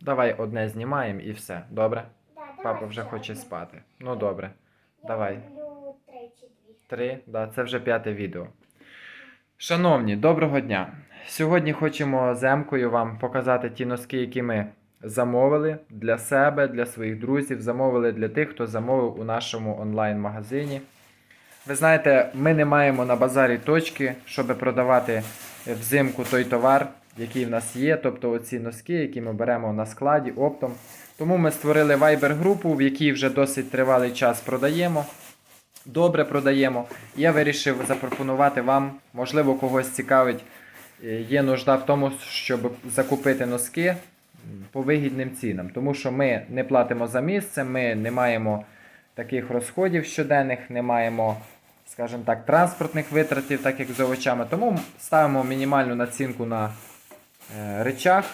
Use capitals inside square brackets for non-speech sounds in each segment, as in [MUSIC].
Давай одне знімаємо і все. Добре? Да, давай Папа вже ще хоче одне. спати. Ну добре. Я давай. люблю три чи дві. Три, да, це вже п'яте відео. Шановні, доброго дня! Сьогодні хочемо з Емкою вам показати ті носки, які ми замовили для себе, для своїх друзів. Замовили для тих, хто замовив у нашому онлайн-магазині. Ви знаєте, ми не маємо на базарі точки, щоб продавати взимку той товар, який в нас є, тобто оці носки, які ми беремо на складі оптом. Тому ми створили Viber-групу, в якій вже досить тривалий час продаємо добре продаємо. Я вирішив запропонувати вам, можливо, когось цікавить, е, є нужда в тому, щоб закупити носки по вигідним цінам. Тому що ми не платимо за місце, ми не маємо таких розходів щоденних, не маємо, скажімо так, транспортних витратів, так як з овочами. Тому ставимо мінімальну націнку на речах,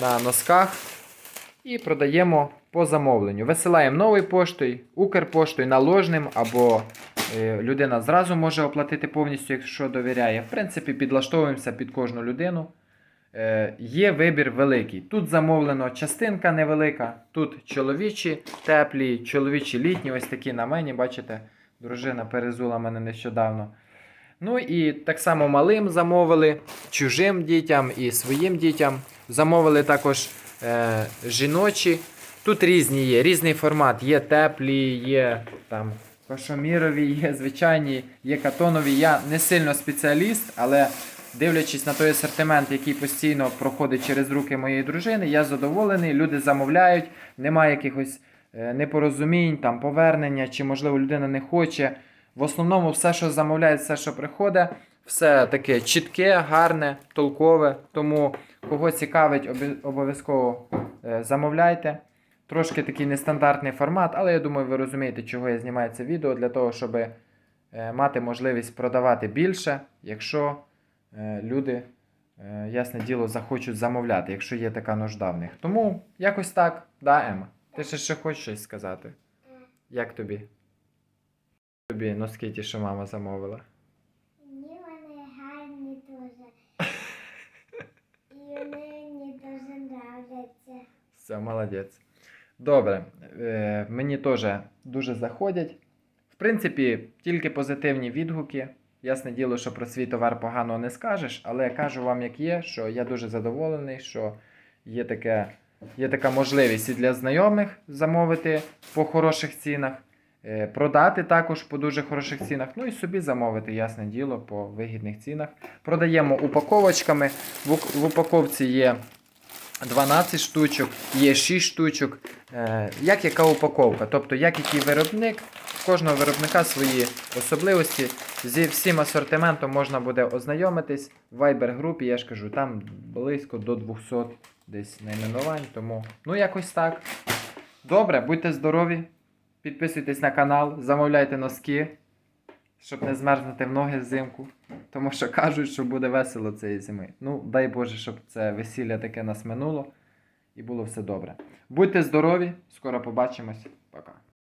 на носках і продаємо по замовленню. Висилаємо новою поштою, Укрпоштою, наложним, або е, людина зразу може оплатити повністю, якщо довіряє. В принципі, підлаштовуємося під кожну людину. Е, є вибір великий. Тут замовлено частинка невелика, тут чоловічі теплі, чоловічі літні, ось такі на мені, бачите, дружина перезула мене нещодавно. Ну і так само малим замовили, чужим дітям і своїм дітям. Замовили також е, жіночі. Тут різні є, різний формат. Є теплі, є там кошомірові, є звичайні, є катонові. Я не сильно спеціаліст, але дивлячись на той асортимент, який постійно проходить через руки моєї дружини, я задоволений. Люди замовляють, немає якихось е, непорозумінь, там повернення, чи можливо людина не хоче. В основному все, що замовляють, все, що приходить, все таке чітке, гарне, толкове. Тому кого цікавить, обов'язково е, замовляйте. Трошки такий нестандартний формат, але я думаю, ви розумієте, чого я знімаю це відео, для того, щоб е, мати можливість продавати більше, якщо е, люди, ясне діло, захочуть замовляти, якщо є така нужда в них. Тому якось так, да, Ема? Ти ще, ще хочеш щось сказати? Як тобі? Тобі носки ті, що мама замовила. Мені вони гарні дуже. [LAUGHS] І вони мені дуже нравляться. Все, молодець. Добре, е, мені теж дуже заходять. В принципі, тільки позитивні відгуки. Ясне діло, що про свій товар погано не скажеш, але я кажу вам, як є, що я дуже задоволений, що є, таке, є така можливість і для знайомих замовити по хороших цінах, продати також по дуже хороших цінах, ну і собі замовити, ясне діло, по вигідних цінах. Продаємо упаковочками. В, упаковці є 12 штучок, є 6 штучок. Е, як яка упаковка? Тобто, як який виробник, в кожного виробника свої особливості. Зі всім асортиментом можна буде ознайомитись в Viber групі, я ж кажу, там близько до 200 десь найменувань. Тому, ну якось так. Добре, будьте здорові, підписуйтесь на канал, замовляйте носки, щоб не змерзнути в ноги взимку. Тому що кажуть, що буде весело цієї зими. Ну, дай Боже, щоб це весілля таке нас минуло і було все добре. Будьте здорові, скоро побачимось. Пока.